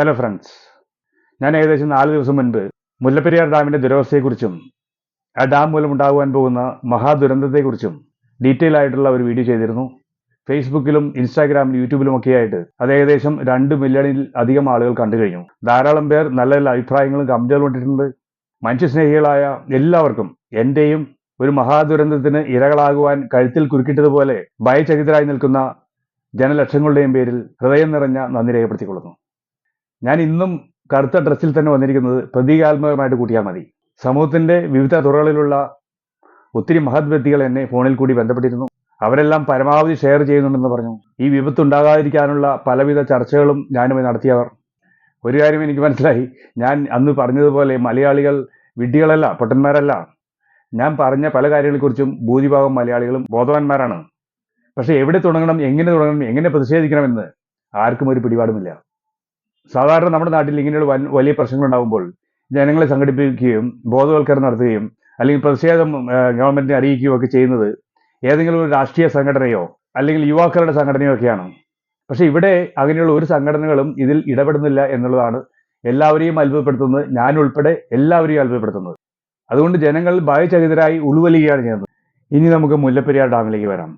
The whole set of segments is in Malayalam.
ഹലോ ഫ്രണ്ട്സ് ഞാൻ ഏകദേശം നാല് ദിവസം മുൻപ് മുല്ലപ്പെരിയാർ ഡാമിന്റെ ദുരവസ്ഥയെക്കുറിച്ചും ആ ഡാം മൂലം ഉണ്ടാകുവാൻ പോകുന്ന മഹാദുരന്തത്തെക്കുറിച്ചും ഡീറ്റെയിൽ ആയിട്ടുള്ള ഒരു വീഡിയോ ചെയ്തിരുന്നു. ഫേസ്ബുക്കിലും ഇൻസ്റ്റാഗ്രാമിലും യൂട്യൂബിലും ഒക്കെ ആയിട്ട് അത് ഏകദേശം രണ്ട് മില്യണിൽ അധികം ആളുകൾ കണ്ടു കഴിഞ്ഞു. ധാരാളം പേർ നല്ല നല്ല അഭിപ്രായങ്ങളും കമന്റുകളും ഇട്ടിട്ടുണ്ട്. മനുഷ്യസ്നേഹികളായ എല്ലാവർക്കും എന്റെയും ഒരു മഹാദുരന്തത്തിന് ഇരകളാകുവാൻ കഴുത്തിൽ കുരുക്കിട്ടതുപോലെ ഭയചകിതരായി നിൽക്കുന്ന ജനലക്ഷങ്ങളുടെയും പേരിൽ ഹൃദയം നിറഞ്ഞ നന്ദി രേഖപ്പെടുത്തിക്കൊള്ളുന്നു. ഞാൻ ഇന്നും കറുത്ത ഡ്രസ്സിൽ തന്നെ വന്നിരിക്കുന്നത് പ്രതീകാത്മകമായിട്ട് കൂട്ടിയാൽ മതി. സമൂഹത്തിന്റെ വിവിധ തുറകളിലുള്ള ഒത്തിരി മഹത് വ്യക്തികൾ എന്നെ ഫോണിൽ കൂടി ബന്ധപ്പെട്ടിരുന്നു. അവരെല്ലാം പരമാവധി ഷെയർ ചെയ്യുന്നുണ്ടെന്ന് പറഞ്ഞു. ഈ വിപത്ത് ഉണ്ടാകാതിരിക്കാനുള്ള പലവിധ ചർച്ചകളും ഞാനുമായി നടത്തിയവർ. ഒരു കാര്യം എനിക്ക് മനസ്സിലായി. ഞാൻ അന്ന് പറഞ്ഞതുപോലെ മലയാളികൾ വിഡ്ഢികളല്ല പൊട്ടന്മാരല്ല. ഞാൻ പറഞ്ഞ പല കാര്യങ്ങളെക്കുറിച്ചും ഭൂരിഭാഗം മലയാളികളും ബോധവാന്മാരാണ്. പക്ഷേ എവിടെ തുടങ്ങണം എങ്ങനെ തുടങ്ങണം എങ്ങനെ പ്രതിഷേധിക്കണമെന്ന് ആർക്കും ഒരു പിടിപാടുമില്ല. സാധാരണ നമ്മുടെ നാട്ടിൽ ഇങ്ങനെയുള്ള വലിയ പ്രശ്നങ്ങൾ ഉണ്ടാകുമ്പോൾ ജനങ്ങളെ സംഘടിപ്പിക്കുകയും ബോധവൽക്കരണം നടത്തുകയും അല്ലെങ്കിൽ പ്രതിഷേധം ഗവൺമെന്റിനെ അറിയിക്കുകയോ ഒക്കെ ചെയ്യുന്നത് ഏതെങ്കിലും ഒരു രാഷ്ട്രീയ സംഘടനയോ അല്ലെങ്കിൽ യുവാക്കളുടെ സംഘടനയോ ഒക്കെയാണ്. പക്ഷേ ഇവിടെ അങ്ങനെയുള്ള ഒരു സംഘടനകളും ഇതിൽ ഇടപെടുന്നില്ല എന്നുള്ളതാണ് എല്ലാവരെയും അത്ഭുതപ്പെടുത്തുന്നത്. ഞാൻ ഉൾപ്പെടെ എല്ലാവരെയും അത്ഭുതപ്പെടുത്തുന്നത്. അതുകൊണ്ട് ജനങ്ങൾ ഭയചകിതരായി ഉൾവലിയുകയാണ് ചെയ്യുന്നത്. ഇനി നമുക്ക് മുല്ലപ്പെരിയാർ ഡാമിലേക്ക് വരാം.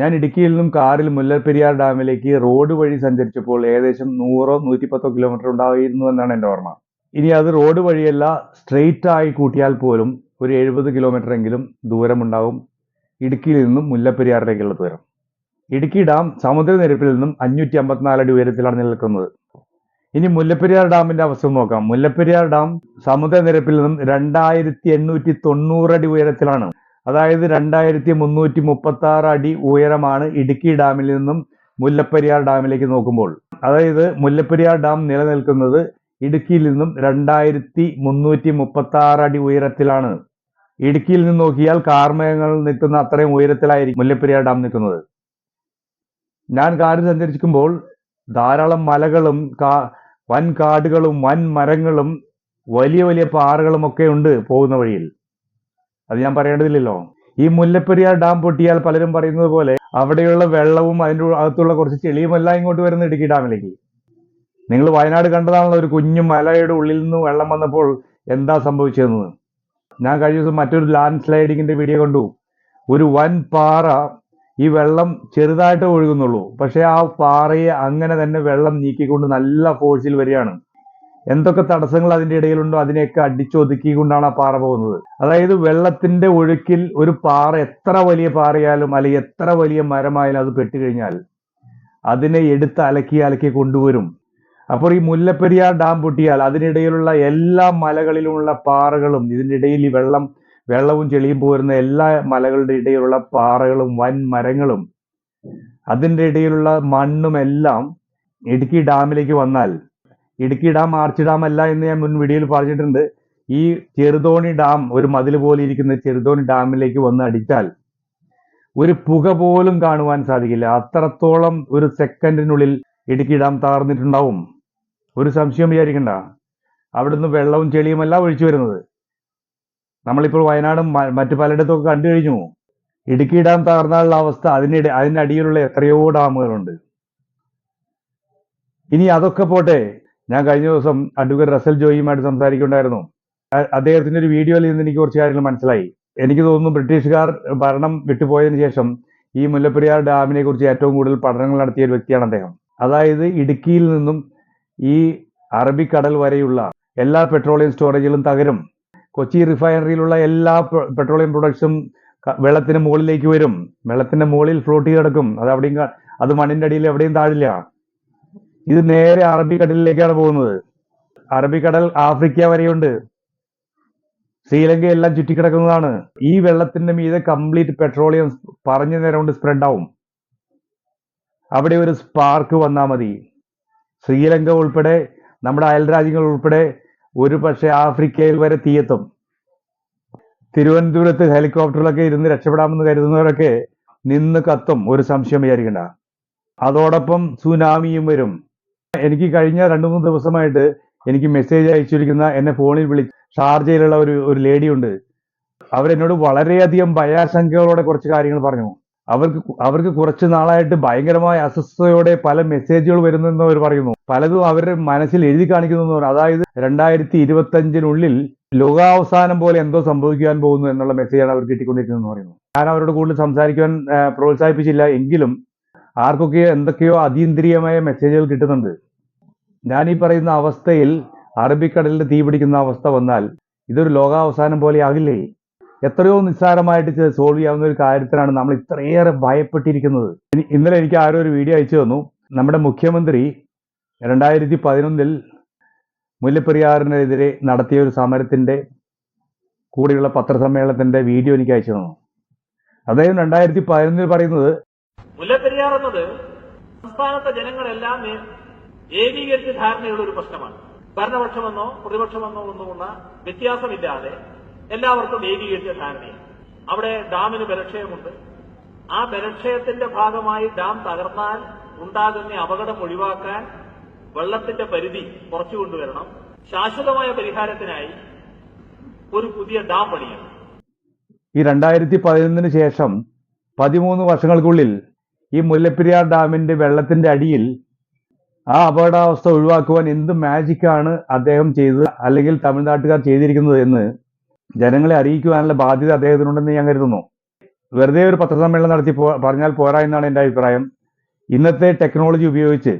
ഞാൻ ഇടുക്കിയിൽ നിന്നും കാറിൽ മുല്ലപ്പെരിയാർ ഡാമിലേക്ക് റോഡ് വഴി സഞ്ചരിച്ചപ്പോൾ ഏകദേശം നൂറോ നൂറ്റിപ്പത്തോ കിലോമീറ്റർ ഉണ്ടായിരുന്നു എന്നാണ് എന്റെ ഓർമ്മ. ഇനി അത് റോഡ് വഴിയല്ല സ്ട്രെയിറ്റ് ആയി കൂട്ടിയാൽ പോലും ഒരു എഴുപത് കിലോമീറ്റർ എങ്കിലും ദൂരമുണ്ടാവും ഇടുക്കിയിൽ നിന്നും മുല്ലപ്പെരിയാറിലേക്കുള്ള ദൂരം. ഇടുക്കി ഡാം സമുദ്രനിരപ്പിൽ നിന്നും അഞ്ഞൂറ്റി അമ്പത്തിനാല് അടി ഉയരത്തിലാണ് നിൽക്കുന്നത്. ഇനി മുല്ലപ്പെരിയാർ ഡാമിന്റെ അവസ്ഥ നോക്കാം. മുല്ലപ്പെരിയാർ ഡാം സമുദ്രനിരപ്പിൽ നിന്നും രണ്ടായിരത്തി എണ്ണൂറ്റി തൊണ്ണൂറ് അടി ഉയരത്തിലാണ്. അതായത് രണ്ടായിരത്തി മുന്നൂറ്റി മുപ്പത്തി ആറ് അടി ഉയരമാണ് ഇടുക്കി ഡാമിൽ നിന്നും മുല്ലപ്പെരിയാർ ഡാമിലേക്ക് നോക്കുമ്പോൾ. അതായത് മുല്ലപ്പെരിയാർ ഡാം നിലനിൽക്കുന്നത് ഇടുക്കിയിൽ നിന്നും രണ്ടായിരത്തി മുന്നൂറ്റി മുപ്പത്തി ആറ് അടി ഉയരത്തിലാണ്. ഇടുക്കിയിൽ നിന്ന് നോക്കിയാൽ കാർമേഘങ്ങൾ നിൽക്കുന്ന അത്രയും ഉയരത്തിലായിരിക്കും മുല്ലപ്പെരിയാർ ഡാം നിൽക്കുന്നത്. ഞാൻ കാറിൽ സഞ്ചരിക്കുമ്പോൾ ധാരാളം മലകളും കാ വൻ കാടുകളും വൻ മരങ്ങളും വലിയ വലിയ പാറകളും ഒക്കെ ഉണ്ട് പോകുന്ന വഴിയിൽ. അത് ഞാൻ പറയേണ്ടതില്ലല്ലോ. ഈ മുല്ലപ്പെരിയാർ ഡാം പൊട്ടിയാൽ പലരും പറയുന്നത് പോലെ അവിടെയുള്ള വെള്ളവും അതിന്റെ അകത്തുള്ള കുറച്ച് ചെളിയുമെല്ലാം ഇങ്ങോട്ട് വരുന്ന ഇടുക്കി ഡാമിലേക്ക്. നിങ്ങൾ വയനാട് കണ്ടതാണല്ലോ ഒരു കുഞ്ഞു മലയുടെ ഉള്ളിൽ നിന്ന് വെള്ളം വന്നപ്പോൾ എന്താ സംഭവിച്ചതെന്ന്. ഞാൻ കഴിഞ്ഞ ദിവസം മറ്റൊരു ലാൻഡ് സ്ലൈഡിങ്ങിന്റെ വീഡിയോ കണ്ടു. ഒരു വൻ പാറ ഈ വെള്ളം ചെറുതായിട്ട് ഒഴുകുന്നുള്ളൂ. പക്ഷേ ആ പാറയെ അങ്ങനെ തന്നെ വെള്ളം നീക്കിക്കൊണ്ട് നല്ല ഫോഴ്സിൽ വരികയാണ്. എന്തൊക്കെ തടസ്സങ്ങൾ അതിന്റെ ഇടയിലുണ്ടോ അതിനെയൊക്കെ അടിച്ചൊതുക്കിക്കൊണ്ടാണ് ആ പാറ പോകുന്നത്. അതായത് വെള്ളത്തിന്റെ ഒഴുക്കിൽ ഒരു പാറ എത്ര വലിയ പാറയാലും അല്ലെങ്കിൽ എത്ര വലിയ മരമായാലും അത് പെട്ടുകഴിഞ്ഞാൽ അതിനെ എടുത്ത് അലക്കി അലക്കി കൊണ്ടുവരും. അപ്പോൾ ഈ മുല്ലപ്പെരിയാർ ഡാം പൊട്ടിയാൽ അതിനിടയിലുള്ള എല്ലാ മലകളിലുമുള്ള പാറകളും ഇതിന്റെ ഇടയിൽ ഈ വെള്ളം വെള്ളവും ചെളിയും പോരുന്ന എല്ലാ മലകളുടെ ഇടയിലുള്ള പാറകളും വൻ മരങ്ങളും അതിന്റെ ഇടയിലുള്ള മണ്ണും എല്ലാം ഇടുക്കി ഡാമിലേക്ക് വന്നാൽ ഇടുക്കി ഡാം ആർച്ച് ഡാം അല്ല എന്ന് ഞാൻ മുൻ വീഡിയോയിൽ പറഞ്ഞിട്ടുണ്ട്. ഈ ചെറുതോണി ഡാം ഒരു മതിൽ പോലെ ഇരിക്കുന്ന ചെറുതോണി ഡാമിലേക്ക് വന്ന് അടിച്ചാൽ ഒരു പുക പോലും കാണുവാൻ സാധിക്കില്ല. അത്രത്തോളം ഒരു സെക്കൻഡിനുള്ളിൽ ഇടുക്കി ഡാം തകർന്നിട്ടുണ്ടാവും. ഒരു സംശയം വിചാരിക്കണ്ട. അവിടുന്ന് വെള്ളവും ചെളിയുമല്ല ഒഴിച്ചു വരുന്നത്. നമ്മളിപ്പോൾ വയനാടും മറ്റു പലയിടത്തും കണ്ടു കഴിഞ്ഞു. ഇടുക്കി ഡാം തകർന്നാലുള്ള അവസ്ഥ അതിനിടെ അതിനടിയിലുള്ള എത്രയോ ഡാമുകളുണ്ട്. ഇനി അതൊക്കെ പോട്ടെ. ഞാൻ കഴിഞ്ഞ ദിവസം അഡ്വക്കേറ്റ് റസൽ ജോയിയുമായിട്ട് സംസാരിക്കുന്നുണ്ടായിരുന്നു. അദ്ദേഹത്തിന്റെ ഒരു വീഡിയോയിൽ നിന്ന് എനിക്ക് കുറച്ച് കാര്യങ്ങൾ മനസ്സിലായി. എനിക്ക് തോന്നുന്നു ബ്രിട്ടീഷുകാർ ഭരണം വിട്ടുപോയതിനു ശേഷം ഈ മുല്ലപ്പെരിയാർ ഡാമിനെ കുറിച്ച് ഏറ്റവും കൂടുതൽ പഠനങ്ങൾ നടത്തിയ ഒരു വ്യക്തിയാണ് അദ്ദേഹം. അതായത് ഇടുക്കിയിൽ നിന്നും ഈ അറബിക്കടൽ വരെയുള്ള എല്ലാ പെട്രോളിയം സ്റ്റോറേജുകളും തകരും. കൊച്ചി റിഫൈനറിയിലുള്ള എല്ലാ പെട്രോളിയം പ്രൊഡക്ട്സും വെള്ളത്തിന് മുകളിലേക്ക് വരും. വെള്ളത്തിന്റെ മുകളിൽ ഫ്ലോട്ട് ചെയ്ത് കിടക്കും അത് അവിടെയും അത് മണ്ണിന്റെ അടിയിൽ എവിടെയും താഴില്ല. ഇത് നേരെ അറബിക്കടലിലേക്കാണ് പോകുന്നത്. അറബിക്കടൽ ആഫ്രിക്ക വരെയുണ്ട്. ശ്രീലങ്ക എല്ലാം ചുറ്റിക്കിടക്കുന്നതാണ്. ഈ വെള്ളത്തിന്റെ മീതെ കംപ്ലീറ്റ് പെട്രോളിയം പറഞ്ഞു നേരം കൊണ്ട് സ്പ്രെഡ് ആവും. അവിടെ ഒരു സ്പാർക്ക് വന്നാൽ മതി. ശ്രീലങ്ക ഉൾപ്പെടെ നമ്മുടെ അയൽ രാജ്യങ്ങൾ ഉൾപ്പെടെ ഒരു പക്ഷേ ആഫ്രിക്കയിൽ വരെ തീയെത്തും. തിരുവനന്തപുരത്ത് ഹെലികോപ്റ്ററിലൊക്കെ ഇരുന്ന് രക്ഷപ്പെടാമെന്ന് കരുതുന്നവരൊക്കെ നിന്ന് കത്തും ഒരു സംശയം വിചാരിക്കണ്ട. അതോടൊപ്പം സുനാമിയും വരും. എനിക്ക് കഴിഞ്ഞ രണ്ടു മൂന്ന് ദിവസമായിട്ട് എനിക്ക് മെസ്സേജ് അയച്ചിരിക്കുന്ന എന്നെ ഫോണിൽ വിളി ഷാർജയിലുള്ള ഒരു ഒരു ലേഡി ഉണ്ട്. അവരെന്നോട് വളരെയധികം ഭയാശങ്കകളോടെ കുറച്ച് കാര്യങ്ങൾ പറഞ്ഞു. അവർക്ക് അവർക്ക് കുറച്ച് നാളായിട്ട് ഭയങ്കരമായ അസ്വസ്ഥതയോടെ പല മെസ്സേജുകൾ വരുന്നെന്ന് അവർ പറയുന്നു. പലതും അവരുടെ മനസ്സിൽ എഴുതി കാണിക്കുന്നു അതായത് രണ്ടായിരത്തി ഇരുപത്തഞ്ചിനുള്ളിൽ ലോകാവസാനം പോലെ എന്തോ സംഭവിക്കാൻ പോകുന്നു എന്നുള്ള മെസ്സേജാണ് അവർ കിട്ടിക്കൊണ്ടിരിക്കുന്നതെന്ന് പറയുന്നു. ഞാൻ അവരോട് കൂടുതൽ സംസാരിക്കാൻ പ്രോത്സാഹിപ്പിച്ചില്ല. എങ്കിലും ആർക്കൊക്കെയോ എന്തൊക്കെയോ അതീന്ദ്രിയമായ മെസ്സേജുകൾ കിട്ടുന്നുണ്ട്. ഞാൻ ഈ പറയുന്ന അവസ്ഥയിൽ അറബിക്കടലിൽ തീപിടിക്കുന്ന അവസ്ഥ വന്നാൽ ഇതൊരു ലോകാവസാനം പോലെ ആകില്ലേ? എത്രയോ നിസ്സാരമായിട്ട് ചെയ്ത് സോൾവ് ചെയ്യാവുന്ന ഒരു കാര്യത്തിനാണ് നമ്മൾ ഇത്രയേറെ ഭയപ്പെട്ടിരിക്കുന്നത്. ഇനി- ഇന്നലെ എനിക്ക് ആരോ ഒരു വീഡിയോ അയച്ചു തന്നു. നമ്മുടെ മുഖ്യമന്ത്രി രണ്ടായിരത്തി പതിനൊന്നിൽ മുല്ലപ്പെരിയാറിനെതിരെ നടത്തിയ ഒരു സമരത്തിന്റെ കൂടെയുള്ള പത്രസമ്മേളനത്തിന്റെ വീഡിയോ എനിക്ക് അയച്ചു തന്നു. അദ്ദേഹം രണ്ടായിരത്തി പതിനൊന്നിൽ പറയുന്നത് മുല്ലപ്പെരിയാർ എന്നത് സംസ്ഥാനത്തെ ജനങ്ങളെല്ലാം ഏകീകരിച്ച് ധാരണയുള്ള ഒരു പ്രശ്നമാണ്. ഭരണപക്ഷമെന്നോ പ്രതിപക്ഷമെന്നോ ഒന്നുമുള്ള വ്യത്യാസമില്ലാതെ എല്ലാവർക്കും ഏകീകരിച്ച ധാരണയാണ്. അവിടെ ഡാമിന് ബലക്ഷയമുണ്ട്. ആ ബലക്ഷയത്തിന്റെ ഭാഗമായി ഡാം തകർന്നാൽ ഉണ്ടാകുന്ന അപകടം ഒഴിവാക്കാൻ വെള്ളത്തിന്റെ പരിധി കുറച്ചു കൊണ്ടുവരണം. ശാശ്വതമായ പരിഹാരത്തിനായി ഒരു പുതിയ ഡാം പണിയണം. ഈ രണ്ടായിരത്തി പതിനൊന്നിന് ശേഷം പതിമൂന്ന് വർഷങ്ങൾക്കുള്ളിൽ ഈ മുല്ലപ്പെരിയാർ ഡാമിന്റെ വെള്ളത്തിന്റെ അടിയിൽ ആ അപകടാവസ്ഥ ഒഴിവാക്കുവാൻ എന്ത് മാജിക്കാണ് അദ്ദേഹം ചെയ്തത് അല്ലെങ്കിൽ തമിഴ്നാട്ടുകാർ ചെയ്തിരിക്കുന്നത് എന്ന് ജനങ്ങളെ അറിയിക്കുവാനുള്ള ബാധ്യത അദ്ദേഹത്തിനുണ്ടെന്ന് ഞാൻ കരുതുന്നു. വെറുതെ ഒരു പത്രസമ്മേളനം നടത്തി പറഞ്ഞാൽ പോരാ എന്നാണ് എന്റെ അഭിപ്രായം. ഇന്നത്തെ ടെക്നോളജി ഉപയോഗിച്ച്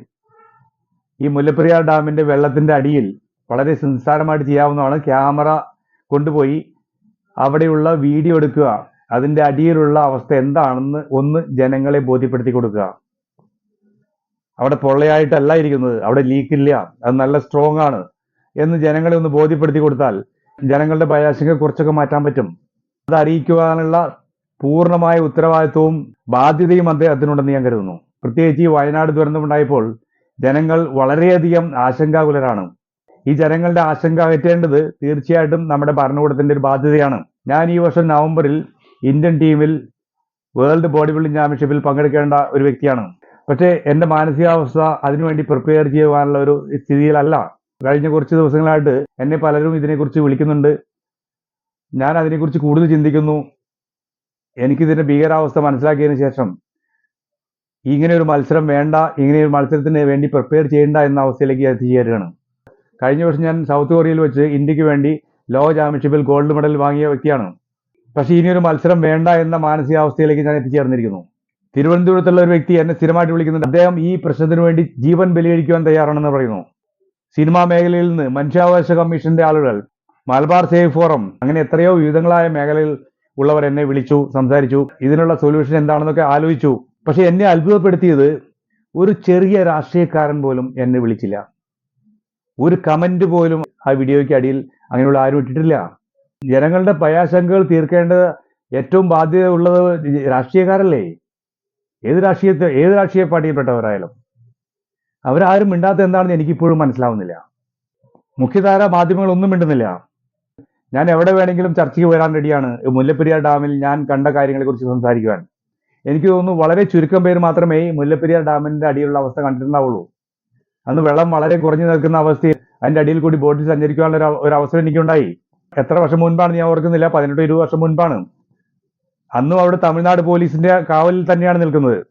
ഈ മുല്ലപ്പെരിയാർ ഡാമിന്റെ വെള്ളത്തിന്റെ അടിയിൽ വളരെ സംസാരമായിട്ട് ചെയ്യാവുന്നതാണ്. ക്യാമറ കൊണ്ടുപോയി അവിടെയുള്ള വീഡിയോ എടുക്കുക. അതിന്റെ അടിയിലുള്ള അവസ്ഥ എന്താണെന്ന് ഒന്ന് ജനങ്ങളെ ബോധ്യപ്പെടുത്തി കൊടുക്കുക. അവിടെ പൊള്ളയായിട്ടല്ല ഇരിക്കുന്നത്. അവിടെ ലീക്കില്ല അത് നല്ല സ്ട്രോങ് ആണ് എന്ന് ജനങ്ങളെ ഒന്ന് ബോധ്യപ്പെടുത്തി കൊടുത്താൽ ജനങ്ങളുടെ ഭയാശങ്ക കുറച്ചൊക്കെ മാറ്റാൻ പറ്റും. അത് അറിയിക്കുവാനുള്ള പൂർണമായ ഉത്തരവാദിത്വവും ബാധ്യതയും അദ്ദേഹത്തിനുണ്ടെന്ന് ഞാൻ കരുതുന്നു. പ്രത്യേകിച്ച് ഈ വയനാട് ദുരന്തമുണ്ടായപ്പോൾ ജനങ്ങൾ വളരെയധികം ആശങ്കാകുലരാണ്. ഈ ജനങ്ങളുടെ ആശങ്ക അകറ്റേണ്ടത് തീർച്ചയായിട്ടും നമ്മുടെ ഭരണകൂടത്തിന്റെ ഒരു ബാധ്യതയാണ്. ഞാൻ ഈ വർഷം നവംബറിൽ ഇന്ത്യൻ ടീമിൽ വേൾഡ് ബോഡി ബിൽഡിംഗ് ചാമ്പ്യൻഷിപ്പിൽ പങ്കെടുക്കേണ്ട ഒരു വ്യക്തിയാണ്. പക്ഷേ എന്റെ മാനസികാവസ്ഥ അതിനുവേണ്ടി പ്രിപ്പയർ ചെയ്യുവാനുള്ള ഒരു സ്ഥിതിയിലല്ല. കഴിഞ്ഞ കുറച്ച് ദിവസങ്ങളായിട്ട് എന്നെ പലരും ഇതിനെക്കുറിച്ച് വിളിക്കുന്നുണ്ട്. ഞാൻ അതിനെക്കുറിച്ച് കൂടുതൽ ചിന്തിക്കുന്നു. എനിക്കിതിന്റെ ഭീകരാവസ്ഥ മനസ്സിലാക്കിയതിന് ശേഷം ഇങ്ങനെ ഒരു മത്സരം വേണ്ട ഇങ്ങനെ ഒരു മത്സരത്തിന് വേണ്ടി പ്രിപ്പയർ ചെയ്യേണ്ട എന്ന അവസ്ഥയിലേക്ക് എത്തിച്ചേരുകയാണ്. കഴിഞ്ഞ വർഷം ഞാൻ സൗത്ത് കൊറിയയിൽ വെച്ച് ഇന്ത്യയ്ക്ക് വേണ്ടി ലോക ചാമ്പ്യൻഷിപ്പിൽ ഗോൾഡ് മെഡൽ വാങ്ങിയ വ്യക്തിയാണ്. പക്ഷേ ഇനിയൊരു മത്സരം വേണ്ട എന്ന മാനസികാവസ്ഥയിലേക്ക് ഞാൻ എത്തിച്ചേർന്നിരിക്കുന്നു. തിരുവനന്തപുരത്തുള്ള ഒരു വ്യക്തി എന്നെ സ്ഥിരമായിട്ട് വിളിക്കുന്നുണ്ട്. അദ്ദേഹം ഈ പ്രശ്നത്തിന് വേണ്ടി ജീവൻ ബലിയടിക്കുവാൻ തയ്യാറാണെന്ന് പറയുന്നു. സിനിമാ മേഖലയിൽ നിന്ന് മനുഷ്യാവകാശ കമ്മീഷന്റെ ആളുകൾ മലബാർ സേവ് ഫോറം അങ്ങനെ എത്രയോ വിവിധങ്ങളായ മേഖലയിൽ ഉള്ളവർ എന്നെ വിളിച്ചു സംസാരിച്ചു. ഇതിനുള്ള സൊല്യൂഷൻ എന്താണെന്നൊക്കെ ആലോചിച്ചു. പക്ഷെ എന്നെ അത്ഭുതപ്പെടുത്തിയത് ഒരു ചെറിയ രാഷ്ട്രീയക്കാരൻ പോലും എന്നെ വിളിച്ചില്ല. ഒരു കമന്റ് പോലും ആ വീഡിയോയ്ക്ക് അടിയിൽ അങ്ങനെയുള്ള ആരും ഇട്ടിട്ടില്ല. ജനങ്ങളുടെ ഭയാശങ്കകൾ തീർക്കേണ്ടത് ഏറ്റവും ബാധ്യത ഉള്ളത് രാഷ്ട്രീയക്കാരല്ലേ? ഏത് രാഷ്ട്രീയത്തെ ഏത് രാഷ്ട്രീയ പാർട്ടിയിൽപ്പെട്ടവരായാലും. അവരാരും മിണ്ടാത്ത എന്താണെന്ന് എനിക്കിപ്പോഴും മനസ്സിലാവുന്നില്ല. മുഖ്യധാര മാധ്യമങ്ങളൊന്നും മിണ്ടുന്നില്ല. ഞാൻ എവിടെ വേണമെങ്കിലും ചർച്ചയ്ക്ക് വരാൻ റെഡിയാണ്. മുല്ലപ്പെരിയാർ ഡാമിൽ ഞാൻ കണ്ട കാര്യങ്ങളെക്കുറിച്ച് സംസാരിക്കുവാൻ. എനിക്ക് തോന്നുന്നു വളരെ ചുരുക്കം പേര് മാത്രമേ മുല്ലപ്പെരിയാർ ഡാമിന്റെ അടിയിലുള്ള അവസ്ഥ കണ്ടിട്ടുണ്ടാവുള്ളൂ. അന്ന് വെള്ളം വളരെ കുറഞ്ഞു നിൽക്കുന്ന അവസ്ഥയിൽ അതിന്റെ അടിയിൽ കൂടി ബോട്ടിൽ സഞ്ചരിക്കാനുള്ള ഒരു അവ- ഒരു അവസരം എനിക്കുണ്ടായി. എത്ര വർഷം മുൻപാണ് ഞാൻ ഓർക്കുന്നില്ല. പതിനെട്ട് ഇരുപത് വർഷം മുൻപാണ്. അന്നും അവിടെ തമിഴ്നാട് പോലീസിന്റെ കാവലിൽ തന്നെയാണ് നിൽക്കുന്നത്.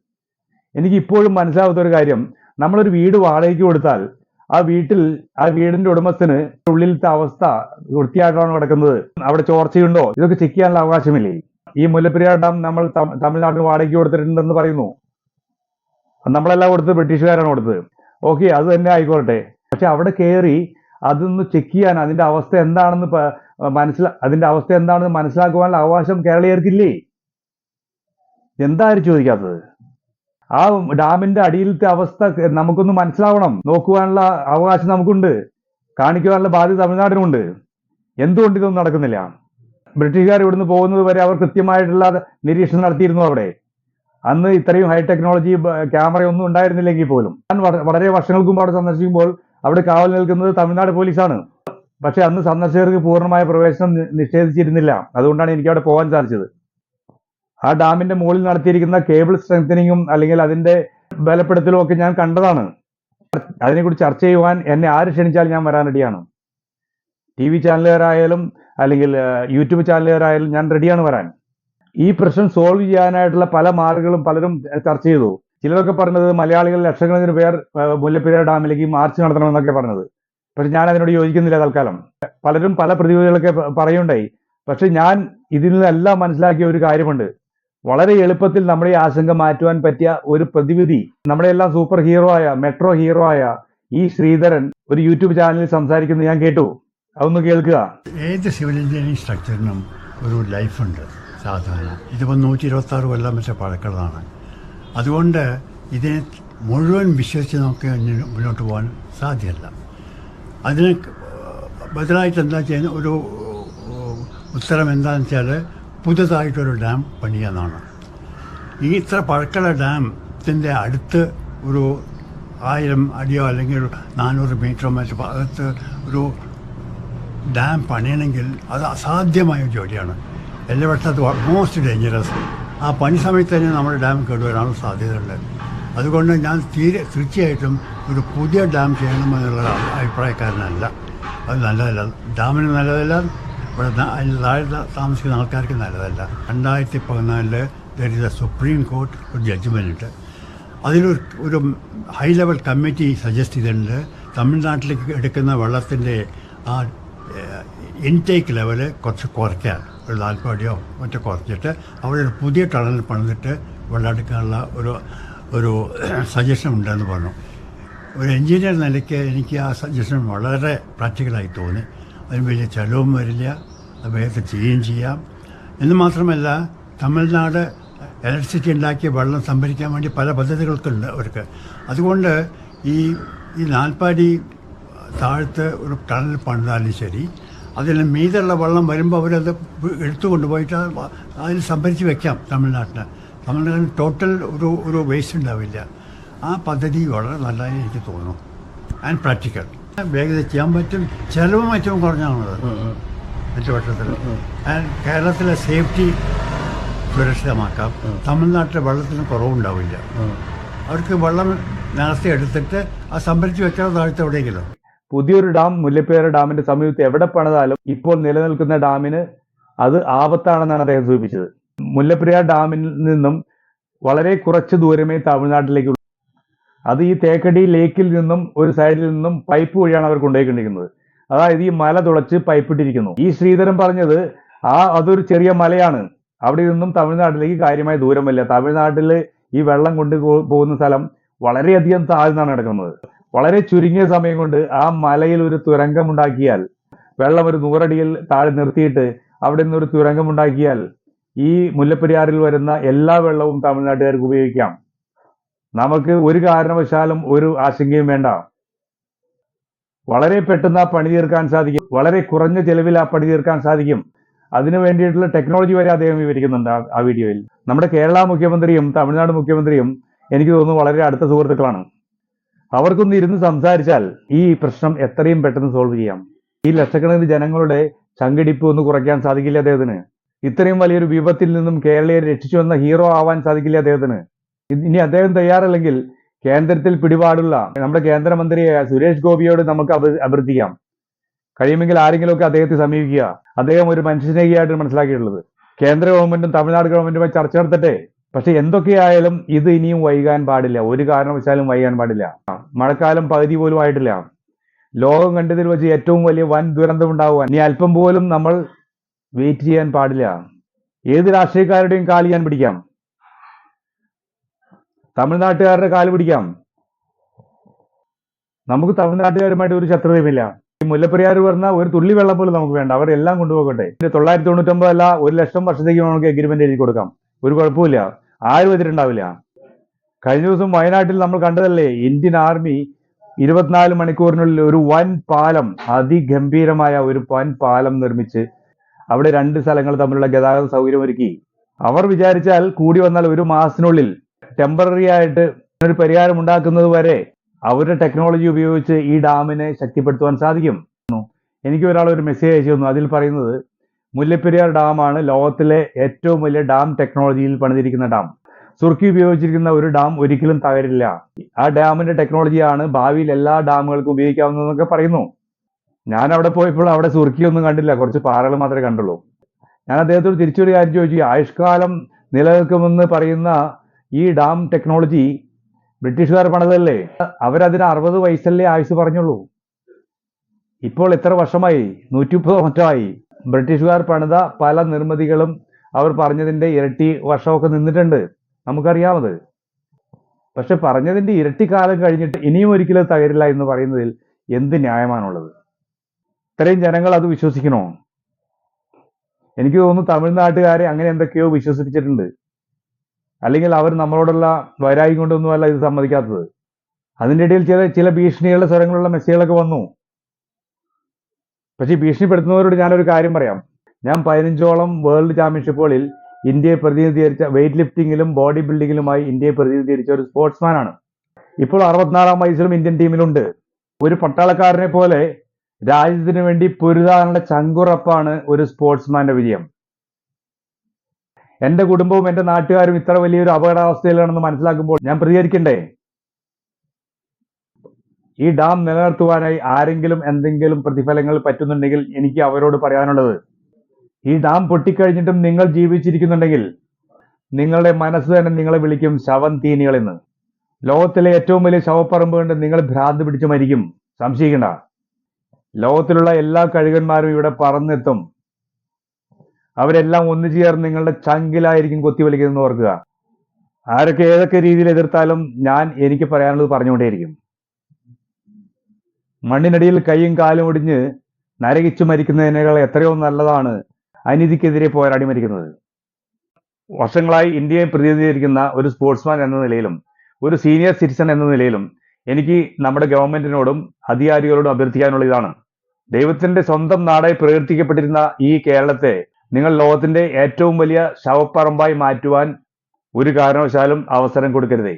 എനിക്ക് ഇപ്പോഴും മനസ്സിലാവാത്ത ഒരു കാര്യം. നമ്മളൊരു വീട് വാടകയ്ക്ക് കൊടുത്താൽ ആ വീട്ടിൽ ആ വീടിന്റെ ഉടമസ്ഥന് ഉള്ളിലത്തെ അവസ്ഥ വൃത്തിയായിട്ടാണ് കിടക്കുന്നത്. അവിടെ ചോർച്ചയുണ്ടോ? ഇതൊക്കെ ചെക്ക് ചെയ്യാനുള്ള അവകാശമില്ലേ? ഈ മുല്ലപ്പെരിയാർ ഡാം നമ്മൾ തമി- തമിഴ്നാട്ടിന് വാടകയ്ക്ക് കൊടുത്തിട്ടുണ്ടെന്ന് പറയുന്നു. നമ്മളെല്ലാം കൊടുത്തത് ബ്രിട്ടീഷുകാരാണ് കൊടുത്തത്. ഓക്കെ അത് തന്നെ ആയിക്കോട്ടെ. പക്ഷെ അവിടെ കയറി അതൊന്ന് ചെക്ക് ചെയ്യാൻ അതിന്റെ അവസ്ഥ എന്താണെന്ന് മനസ്സിലാ അതിന്റെ അവസ്ഥ എന്താണെന്ന് മനസ്സിലാക്കുവാനുള്ള അവകാശം കേരളീയർക്കില്ലേ? എന്തായാലും ചോദിക്കാത്തത്. ആ ഡാമിന്റെ അടിയിലത്തെ അവസ്ഥ നമുക്കൊന്ന് മനസ്സിലാവണം. നോക്കുവാനുള്ള അവകാശം നമുക്കുണ്ട്. കാണിക്കുവാനുള്ള ബാധ്യത തമിഴ്നാടിനുണ്ട് എന്തുകൊണ്ട് ഇതൊന്നും നടക്കുന്നില്ല? ബ്രിട്ടീഷുകാർ ഇവിടുന്ന് പോകുന്നത് വരെ അവർ കൃത്യമായിട്ടുള്ള നിരീക്ഷണം നടത്തിയിരുന്നു അവിടെ. അന്ന് ഇത്രയും ഹൈ ടെക്നോളജി ക്യാമറയൊന്നും ഉണ്ടായിരുന്നില്ലെങ്കിൽ പോലും. ഞാൻ വളരെ വർഷങ്ങൾക്ക് അവിടെ സന്ദർശിക്കുമ്പോൾ അവിടെ കാവൽ നിൽക്കുന്നത് തമിഴ്നാട് പോലീസാണ്. പക്ഷെ അന്ന് സന്ദർശകർക്ക് പൂർണമായ പ്രവേശനം നിഷേധിച്ചിരുന്നില്ല. അതുകൊണ്ടാണ് എനിക്ക് അവിടെ പോകാൻ സാധിച്ചത്. ആ ഡാമിന്റെ മുകളിൽ നടത്തിയിരിക്കുന്ന കേബിൾ സ്ട്രെങ്തനിങ്ങും അല്ലെങ്കിൽ അതിന്റെ ബലപ്പെടുത്തലും ഒക്കെ ഞാൻ കണ്ടതാണ്. അതിനെക്കുറിച്ച് ചർച്ച ചെയ്യുവാൻ എന്നെ ആര് ക്ഷണിച്ചാലും ഞാൻ വരാൻ റെഡിയാണ്. ടി വി ചാനലുകാരായാലും അല്ലെങ്കിൽ യൂട്യൂബ് ചാനലുകാരായാലും ഞാൻ റെഡിയാണ് വരാൻ. ഈ പ്രശ്നം സോൾവ് ചെയ്യാനായിട്ടുള്ള പല മാർഗങ്ങളും പലരും ചർച്ച ചെയ്തു. ചിലരൊക്കെ പറഞ്ഞത് മലയാളികൾ ലക്ഷക്കണക്കിന് പേർ മുല്ലപ്പെരിയാർ ഡാമിലേക്ക് മാർച്ച് നടത്തണമെന്നൊക്കെ പറഞ്ഞത്. പക്ഷെ ഞാൻ അതിനോട് യോജിക്കുന്നില്ല തൽക്കാലം. പലരും പല പ്രതിവിധികളൊക്കെ പറയുണ്ടായി. പക്ഷെ ഞാൻ ഇതിൽ നിന്നെല്ലാം മനസ്സിലാക്കിയ ഒരു കാര്യമുണ്ട്. വളരെ എളുപ്പത്തിൽ നമ്മുടെ ഈ ആശങ്ക മാറ്റുവാൻ പറ്റിയ ഒരു പ്രതിവിധി നമ്മുടെ എല്ലാം സൂപ്പർ ഹീറോ ആയ മെട്രോ ഹീറോ ആയ ഈ ശ്രീധരൻ ഒരു യൂട്യൂബ് ചാനലിൽ സംസാരിക്കുന്നത് ഞാൻ കേട്ടു. അതൊന്ന് കേൾക്കുക. ഏത് സിവിൽ എഞ്ചിനീയറിംഗ് സ്ട്രക്ചറിനും ഒരു ലൈഫുണ്ട് സാധാരണ. ഇതിപ്പോൾ നൂറ്റി ഇരുപത്തി ആറ് കൊല്ലം വെച്ച പഴക്കളാണ് അതുകൊണ്ട് ഇതിനെ മുഴുവൻ വിശ്വസിച്ച് നമുക്ക് മുന്നോട്ട് പോകാൻ സാധ്യമല്ല. അതിന് ബദലായിട്ട് എന്താ ചെയ്യുന്ന ഒരു ഉത്തരം എന്താണെന്ന് വെച്ചാൽ പുതുതായിട്ടൊരു ഡാം പണിയെന്നാണ് ഈ ഇത്ര പഴക്കമുള്ള ഡാമത്തിന്റെ അടുത്ത് ഒരു ആയിരം അടിയോ അല്ലെങ്കിൽ നാനൂറ് മീറ്ററോ മറ്റു ഭാഗത്ത് ഒരു ഡാം പണിയണമെങ്കിൽ അത് അസാധ്യമായ ജോലിയാണ്. എല്ലായിടത്തും അത് മോസ്റ്റ് ഡേഞ്ചറസ് ആ പണി സമയത്ത് തന്നെ നമ്മുടെ ഡാം കേടുവരാനുള്ള സാധ്യതയുണ്ട്. അതുകൊണ്ട് ഞാൻ തീരെ തീർച്ചയായിട്ടും ഒരു പുതിയ ഡാം ചെയ്യണമെന്നുള്ള അഭിപ്രായക്കാരനല്ല. അത് നല്ലതല്ല. ഡാമിന് നല്ലതല്ല ഇവിടെ ന- അതിന് താഴെ താമസിക്കുന്ന ആൾക്കാർക്ക് നല്ലതല്ല. രണ്ടായിരത്തി പതിനാലിൽ there is a supreme court ഒരു ജഡ്ജ്മെന്റ് അതിലൊരു ഒരു ഹൈ ലെവൽ കമ്മിറ്റി സജസ്റ്റ് ചെയ്തിട്ടുണ്ട്. തമിഴ്നാട്ടിലേക്ക് എടുക്കുന്ന വെള്ളത്തിന്റെ ആ ഇൻടേക്ക് ലെവൽ കുറച്ച് കുറയ്ക്കാൻ. ഒരു നാൽപ്പത് അടിയോ മറ്റോ കുറച്ചിട്ട് അവിടെ ഒരു പുതിയ ടണൽ പണിതിട്ട് വെള്ളം എടുക്കാനുള്ള ഒരു ഒരു സജഷൻ ഉണ്ടെന്ന് പറഞ്ഞു. ഒരു എഞ്ചിനീയർ നിലയ്ക്ക് എനിക്ക് ആ സജഷൻ വളരെ പ്രാക്ടിക്കലായി തോന്നി. അതിന് വലിയ ചിലവും വരില്ല. വേഗത്തിൽ ചെയ്യുകയും ചെയ്യാം. എന്ന് മാത്രമല്ല തമിഴ്നാട് ഇലക്ട്രിസിറ്റി ഉണ്ടാക്കി വെള്ളം സംഭരിക്കാൻ വേണ്ടി പല പദ്ധതികൾക്കുണ്ട് അവർക്ക്. അതുകൊണ്ട് ഈ ഈ നാൽപ്പാടി താഴത്ത് ഒരു ടണൽ പണിതാലും ശരി അതിന് മീതുള്ള വെള്ളം വരുമ്പോൾ അവരത് എടുത്തു കൊണ്ടുപോയിട്ട് അതിൽ സംഭരിച്ച് വെക്കാം തമിഴ്നാട്ടിന്. തമിഴ്നാട്ടിന് ടോട്ടൽ ഒരു ഒരു വേസ്റ്റ് ഉണ്ടാവില്ല. ആ പദ്ധതി വളരെ നല്ലതായി എനിക്ക് തോന്നുന്നു. ആൻഡ് പ്രാക്ടിക്കൽ വേഗത ചെയ്യാൻ പറ്റും ചിലവും ഏറ്റവും കുറഞ്ഞാണത് വർഷത്തിൽ ആൻഡ് കേരളത്തിലെ സേഫ്റ്റി സുരക്ഷിതമാക്കാം. തമിഴ്നാട്ടിലെ വെള്ളത്തിന് കുറവുണ്ടാവില്ല. അവർക്ക് വെള്ളം നേരത്തെ എടുത്തിട്ട് ആ സംഭരിച്ച് വെക്കാൻ താഴ്ത്ത എവിടെയെങ്കിലും പുതിയൊരു ഡാം മുല്ലപ്പേര ഡാമിന്റെ സമീപത്ത് എവിടെ പണിതാലും ഇപ്പോൾ നിലനിൽക്കുന്ന ഡാമിന് അത് ആപത്താണെന്നാണ് അദ്ദേഹം സൂചിപ്പിച്ചത്. മുല്ലപ്പെരിയാർ ഡാമിൽ നിന്നും വളരെ കുറച്ച് ദൂരമേ തമിഴ്നാട്ടിലേക്കുള്ളൂ. അത് ഈ തേക്കടി ലേക്കിൽ നിന്നും ഒരു സൈഡിൽ നിന്നും പൈപ്പ് വഴിയാണ് അവർ കൊണ്ടുപോയിക്കൊണ്ടിരിക്കുന്നത്. അതായത് ഈ മല തുളച്ച് പൈപ്പിട്ടിരിക്കുന്നു. ഈ ശ്രീധരൻ പറഞ്ഞത് ആ അതൊരു ചെറിയ മലയാണ്. അവിടെ നിന്നും തമിഴ്നാട്ടിലേക്ക് കാര്യമായ ദൂരമല്ല തമിഴ്നാട്ടിൽ ഈ വെള്ളം കൊണ്ട് പോകുന്ന സ്ഥലം വളരെയധികം താഴ്ന്നാണ് കിടക്കുന്നത്. വളരെ ചുരുങ്ങിയ സമയം കൊണ്ട് ആ മലയിൽ ഒരു തുരങ്കമുണ്ടാക്കിയാൽ വെള്ളം ഒരു നൂറടിയിൽ താഴെ നിർത്തിയിട്ട് അവിടെ നിന്ന് ഒരു തുരങ്കമുണ്ടാക്കിയാൽ ഈ മുല്ലപ്പെരിയാറിൽ വരുന്ന എല്ലാ വെള്ളവും തമിഴ്നാട്ടുകാർക്ക് ഉപയോഗിക്കാം. നമുക്ക് ഒരു കാരണവശാലും ഒരു ആശങ്കയും വേണ്ട. വളരെ പെട്ടെന്ന് ആ പണി തീർക്കാൻ സാധിക്കും. വളരെ കുറഞ്ഞ ചെലവിൽ ആ പണി തീർക്കാൻ സാധിക്കും. അതിനു വേണ്ടിയിട്ടുള്ള ടെക്നോളജി വരെ അദ്ദേഹം വിവരിക്കുന്നുണ്ട് ആ- വീഡിയോയിൽ നമ്മുടെ കേരള മുഖ്യമന്ത്രിയും തമിഴ്നാട് മുഖ്യമന്ത്രിയും എനിക്ക് തോന്നുന്നു വളരെ അടുത്ത സുഹൃത്തുക്കളാണ്. അവർക്കൊന്ന് ഇരുന്ന് സംസാരിച്ചാൽ ഈ പ്രശ്നം എത്രയും പെട്ടെന്ന് സോൾവ് ചെയ്യാം. ഈ ലക്ഷക്കണക്കിന് ജനങ്ങളുടെ ചങ്കിടിപ്പ് ഒന്ന് കുറയ്ക്കാൻ സാധിക്കില്ല അദ്ദേഹത്തിന്. ഇത്രയും വലിയൊരു വിപത്തിൽ നിന്നും കേരളീയരെ രക്ഷിച്ചു വന്ന ഹീറോ ആവാൻ സാധിക്കില്ല അദ്ദേഹത്തിന്. ഇനി അദ്ദേഹം തയ്യാറല്ലെങ്കിൽ കേന്ദ്രത്തിൽ പിടിപാടുള്ള നമ്മുടെ കേന്ദ്രമന്ത്രിയായ സുരേഷ് ഗോപിയോട് നമുക്ക് അഭി- അഭ്യർത്ഥിക്കാം. കഴിയുമെങ്കിൽ ആരെങ്കിലുമൊക്കെ അദ്ദേഹത്തെ സമീപിക്കുക. അദ്ദേഹം ഒരു മനുഷ്യസ്നേഹിയായിട്ട് മനസ്സിലാക്കിയിട്ടുള്ളത്. കേന്ദ്ര ഗവൺമെന്റും തമിഴ്നാട് ഗവൺമെന്റുമായി ചർച്ച നടത്തട്ടെ. പക്ഷെ എന്തൊക്കെയായാലും ഇത് ഇനിയും വൈകാൻ പാടില്ല. ഒരു കാരണവശാലും വൈകാൻ പാടില്ല. മഴക്കാലം പകുതി പോലും ആയിട്ടില്ല. ലോകം കണ്ടതിൽ വെച്ച് ഏറ്റവും വലിയ വൻ ദുരന്തം ഉണ്ടാകുവാൻ ഇനി അല്പം പോലും നമ്മൾ വെയിറ്റ് ചെയ്യാൻ പാടില്ല. ഏത് രാഷ്ട്രീയക്കാരുടെയും കാൽ ഞാൻ പിടിക്കാം. തമിഴ്നാട്ടുകാരുടെ കാൽ പിടിക്കാം. നമുക്ക് തമിഴ്നാട്ടുകാരുമായിട്ട് ഒരു ശത്രുതയുമില്ല. ഈ മുല്ലപ്പെരിയാർ പറഞ്ഞ ഒരു തുള്ളി വെള്ളം പോലും നമുക്ക് വേണ്ട. അവർ എല്ലാം കൊണ്ടുപോകട്ടെ. തൊള്ളായിരത്തി തൊണ്ണൂറ്റൊമ്പത് അല്ല ഒരു ലക്ഷം വർഷത്തേക്ക് നമുക്ക് എഗ്രിമെന്റ് എഴുതി കൊടുക്കാം. ഒരു കുഴപ്പമില്ല ആരും എതിരുണ്ടാവില്ല. കഴിഞ്ഞ ദിവസം വയനാട്ടിൽ നമ്മൾ കണ്ടതല്ലേ ഇന്ത്യൻ ആർമി ഇരുപത്തിനാല് മണിക്കൂറിനുള്ളിൽ ഒരു വൻ പാലം അതിഗംഭീരമായ ഒരു വൻ പാലം നിർമ്മിച്ച് അവിടെ രണ്ട് സ്ഥലങ്ങൾ തമ്മിലുള്ള ഗതാഗത സൗകര്യം ഒരുക്കി അവർ വിചാരിച്ചാൽ കൂടി വന്നാൽ ഒരു മാസത്തിനുള്ളിൽ ടെമ്പററി ആയിട്ട് ഒരു പരിഹാരം ഉണ്ടാക്കുന്നത് വരെ അവരുടെ ടെക്നോളജി ഉപയോഗിച്ച് ഈ ഡാമിനെ ശക്തിപ്പെടുത്തുവാൻ സാധിക്കും. എനിക്ക് ഒരാൾ ഒരു മെസ്സേജ് അയച്ചു തന്നു. അതിൽ പറയുന്നത് മുല്ലപ്പെരിയാർ ഡാമാണ് ലോകത്തിലെ ഏറ്റവും വലിയ ഡാം ടെക്നോളജിയിൽ പണിതിരിക്കുന്ന ഡാം. സുർക്കി ഉപയോഗിച്ചിരിക്കുന്ന ഒരു ഡാം ഒരിക്കലും തകരില്ല. ആ ഡാമിന്റെ ടെക്നോളജിയാണ് ഭാവിയിൽ എല്ലാ ഡാമുകൾക്കും ഉപയോഗിക്കാവുന്നതെന്നൊക്കെ പറയുന്നു. ഞാൻ അവിടെ പോയപ്പോൾ അവിടെ സുർക്കിയൊന്നും കണ്ടില്ല. കുറച്ച് പാറകൾ മാത്രമേ കണ്ടുള്ളൂ. ഞാൻ അദ്ദേഹത്തോട് തിരിച്ചൊരു കാര്യം ചോദിച്ചു. ആയുഷ്കാലം നിലനിൽക്കുമെന്ന് പറയുന്ന ഈ ഡാം ടെക്നോളജി ബ്രിട്ടീഷുകാർ പണിതല്ലേ അവരതിന് അറുപത് വയസ്സല്ലേ ആയുസ് പറഞ്ഞുള്ളൂ. ഇപ്പോൾ എത്ര വർഷമായി? നൂറ്റി മുപ്പത് വർഷമായി. ബ്രിട്ടീഷുകാർ പണിത പല നിർമ്മിതികളും അവർ പറഞ്ഞതിന്റെ ഇരട്ടി വർഷമൊക്കെ നിന്നിട്ടുണ്ട്. നമുക്കറിയാമത്. പക്ഷെ പറഞ്ഞതിന്റെ ഇരട്ടി കാലം കഴിഞ്ഞിട്ട് ഇനിയും ഒരിക്കലും തകരില്ല എന്ന് പറയുന്നതിൽ എന്ത് ന്യായമാണുള്ളത്? ഇത്രയും ജനങ്ങൾ അത് വിശ്വസിക്കണോ? എനിക്ക് തോന്നുന്നു തമിഴ്നാട്ടുകാരെ അങ്ങനെ എന്തൊക്കെയോ വിശ്വസിപ്പിച്ചിട്ടുണ്ട്. അല്ലെങ്കിൽ അവർ നമ്മളോടുള്ള വൈരാഗ്യം കൊണ്ടൊന്നുമല്ല ഇത് സമ്മതിക്കാത്തത്. അതിന്റെ ഇടയിൽ ചില ചില ഭീഷണികളുടെ സ്വരങ്ങളുള്ള മെസ്സേജുകളൊക്കെ വന്നു. പക്ഷേ ഭീഷണിപ്പെടുത്തുന്നവരോട് ഞാനൊരു കാര്യം പറയാം. ഞാൻ പതിനഞ്ചോളം വേൾഡ് ചാമ്പ്യൻഷിപ്പുകളിൽ ഇന്ത്യയെ പ്രതിനിധീകരിച്ച വെയിറ്റ് ലിഫ്റ്റിങ്ങിലും ബോഡി ബിൽഡിങ്ങിലുമായി ഇന്ത്യയെ പ്രതിനിധീകരിച്ച ഒരു സ്പോർട്സ്മാൻ ആണ് ഇപ്പോൾ അറുപത്തിനാലാം വയസ്സിലും ഇന്ത്യൻ ടീമിലുണ്ട്. ഒരു പട്ടാളക്കാരനെ പോലെ രാജ്യത്തിന് വേണ്ടി പൊരുതാനുള്ള ചങ്കുറപ്പാണ് ഒരു സ്പോർട്സ്മാന്റെ വിജയം. എന്റെ കുടുംബവും എന്റെ നാട്ടുകാരും ഇത്ര വലിയൊരു അപകടാവസ്ഥയിലാണെന്ന് മനസ്സിലാക്കുമ്പോൾ ഞാൻ പ്രതികരിക്കണ്ടേ? ഈ ഡാം നിലനിർത്തുവാനായി ആരെങ്കിലും എന്തെങ്കിലും പ്രതിഫലങ്ങൾ പറ്റുന്നുണ്ടെങ്കിൽ എനിക്ക് അവരോട് പറയാനുള്ളത്. ഈ ഡാം പൊട്ടിക്കഴിഞ്ഞിട്ടും നിങ്ങൾ ജീവിച്ചിരിക്കുന്നുണ്ടെങ്കിൽ നിങ്ങളുടെ മനസ്സ് തന്നെ നിങ്ങളെ വിളിക്കും ശവം തീനികളെന്ന് ലോകത്തിലെ ഏറ്റവും വലിയ ശവപ്പറമ്പ് കണ്ട് നിങ്ങൾ ഭ്രാന്ത് പിടിച്ച് മരിക്കും. സംശയിക്കണ്ട. ലോകത്തിലുള്ള എല്ലാ കഴുകന്മാരും ഇവിടെ പറന്നെത്തും. അവരെല്ലാം ഒന്നു ചേർന്ന് നിങ്ങളുടെ ചങ്കിലായിരിക്കും കൊത്തിവലിക്കുന്നതെന്ന് ഓർക്കുക. ആരൊക്കെ ഏതൊക്കെ രീതിയിൽ എതിർത്താലും ഞാൻ എനിക്ക് പറയാനുള്ളത് പറഞ്ഞുകൊണ്ടേയിരിക്കും. മണ്ണിനടിയിൽ കൈയും കാലും ഒടിഞ്ഞ് നരകിച്ചു മരിക്കുന്നതിനേക്കാൾ എത്രയോ നല്ലതാണ് അനീതിക്കെതിരെ പോരാടി മരിക്കുന്നത്. വർഷങ്ങളായി ഇന്ത്യയെ പ്രതിനിധീകരിക്കുന്ന ഒരു സ്പോർട്സ്മാൻ എന്ന നിലയിലും ഒരു സീനിയർ സിറ്റിസൺ എന്ന നിലയിലും എനിക്ക് നമ്മുടെ ഗവൺമെന്റിനോടും അധികാരികളോടും അഭ്യർത്ഥിക്കാനുള്ള ഇതാണ് ദൈവത്തിന്റെ സ്വന്തം നാടായി പ്രകീർത്തിക്കപ്പെട്ടിരുന്ന ഈ കേരളത്തെ നിങ്ങൾ ലോകത്തിന്റെ ഏറ്റവും വലിയ ശവപ്പറമ്പായി മാറ്റുവാൻ ഒരു കാരണവശാലും അവസരം കൊടുക്കരുതേ.